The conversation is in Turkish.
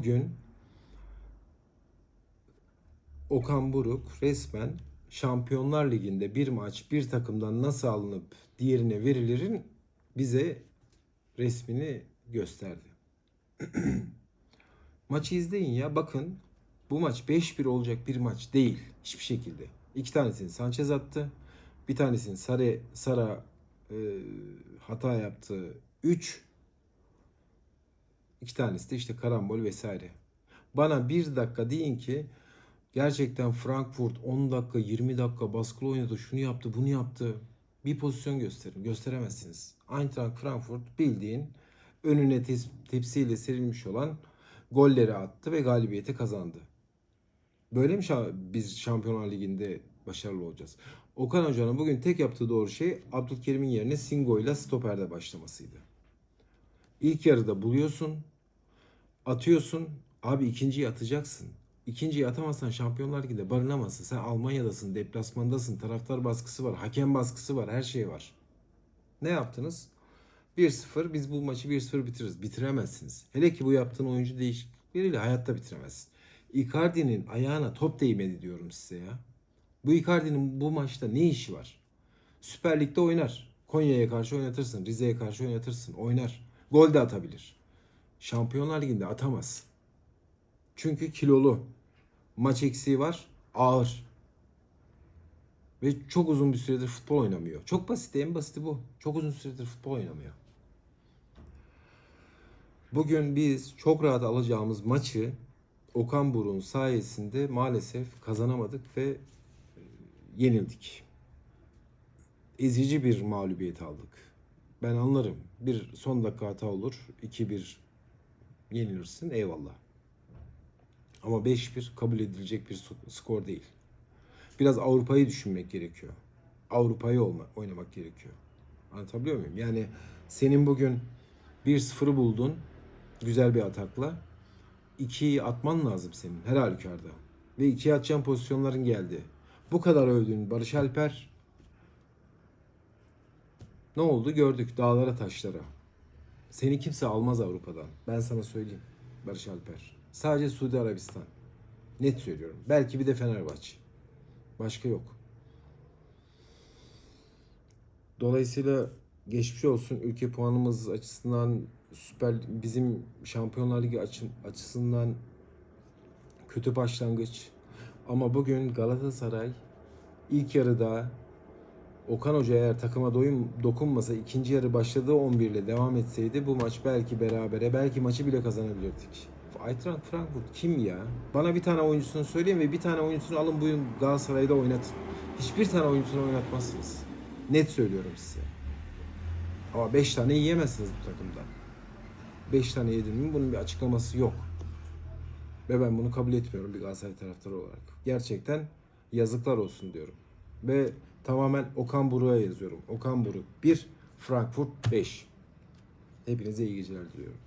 Bugün Okan Buruk resmen Şampiyonlar Ligi'nde bir maç bir takımdan nasıl alınıp diğerine verilerin bize resmini gösterdi. Maçı izleyin ya bakın bu maç 5-1 olacak bir maç değil hiçbir şekilde. İki tanesini Sanchez attı. Bir tanesini Sara, Sara e, hata yaptı. 3 İki tanesi de işte karambol vesaire. Bana bir dakika deyin ki gerçekten Frankfurt 10 dakika 20 dakika baskılı oynadı şunu yaptı bunu yaptı. Bir pozisyon gösterin. Gösteremezsiniz. Eintracht Frankfurt bildiğin önüne tepsiyle serilmiş olan golleri attı ve galibiyeti kazandı. Böyle mi şa- biz Şampiyonlar Ligi'nde başarılı olacağız? Okan Hoca'nın bugün tek yaptığı doğru şey Abdülkerim'in yerine Singo ile stoperde başlamasıydı. İlk yarıda buluyorsun, atıyorsun. Abi ikinciyi atacaksın. İkinciyi atamazsan Şampiyonlar Ligi'nde barınamazsın. Sen Almanya'dasın, deplasmandasın, taraftar baskısı var, hakem baskısı var, her şey var. Ne yaptınız? 1-0 biz bu maçı 1-0 bitiririz. Bitiremezsiniz. Hele ki bu yaptığın oyuncu değişiklikleriyle hayatta bitiremezsin. Icardi'nin ayağına top değmedi diyorum size ya. Bu Icardi'nin bu maçta ne işi var? Süper Lig'de oynar. Konya'ya karşı oynatırsın, Rize'ye karşı oynatırsın, oynar. Gol de atabilir. Şampiyonlar Ligi'nde atamaz. Çünkü kilolu. Maç eksiği var. Ağır. Ve çok uzun bir süredir futbol oynamıyor. Çok basit en basiti bu. Çok uzun süredir futbol oynamıyor. Bugün biz çok rahat alacağımız maçı Okan Buruk'un sayesinde maalesef kazanamadık ve e, yenildik. Ezici bir mağlubiyet aldık. Ben anlarım. Bir son dakika hata olur. 2-1 yenilirsin. Eyvallah. Ama 5-1 kabul edilecek bir skor değil. Biraz Avrupa'yı düşünmek gerekiyor. Avrupa'yı oynamak gerekiyor. Anlatabiliyor muyum? Yani senin bugün 1-0'ı buldun. Güzel bir atakla. 2'yi atman lazım senin her halükarda. Ve 2'ye atacağın pozisyonların geldi. Bu kadar övdün Barış Alper ne oldu gördük dağlara taşlara. Seni kimse almaz Avrupa'dan. Ben sana söyleyeyim Barış Alper. Sadece Suudi Arabistan. Net söylüyorum. Belki bir de Fenerbahçe. Başka yok. Dolayısıyla geçmiş olsun ülke puanımız açısından süper bizim Şampiyonlar Ligi açı- açısından kötü başlangıç. Ama bugün Galatasaray ilk yarıda Okan Hoca eğer takıma doyum dokunmasa ikinci yarı başladığı 11 ile devam etseydi bu maç belki berabere belki maçı bile kazanabilirdik. Eintracht Frankfurt kim ya? Bana bir tane oyuncusunu söyleyin ve bir tane oyuncusunu alın bugün Galatasaray'da oynatın. Hiçbir tane oyuncusunu oynatmazsınız. Net söylüyorum size. Ama 5 tane yiyemezsiniz bu takımdan. 5 tane yedin mi bunun bir açıklaması yok. Ve ben bunu kabul etmiyorum bir Galatasaray taraftarı olarak. Gerçekten yazıklar olsun diyorum. Ve tamamen Okan Buruk'a yazıyorum. Okan Buruk 1, Frankfurt 5. Hepinize iyi geceler diliyorum.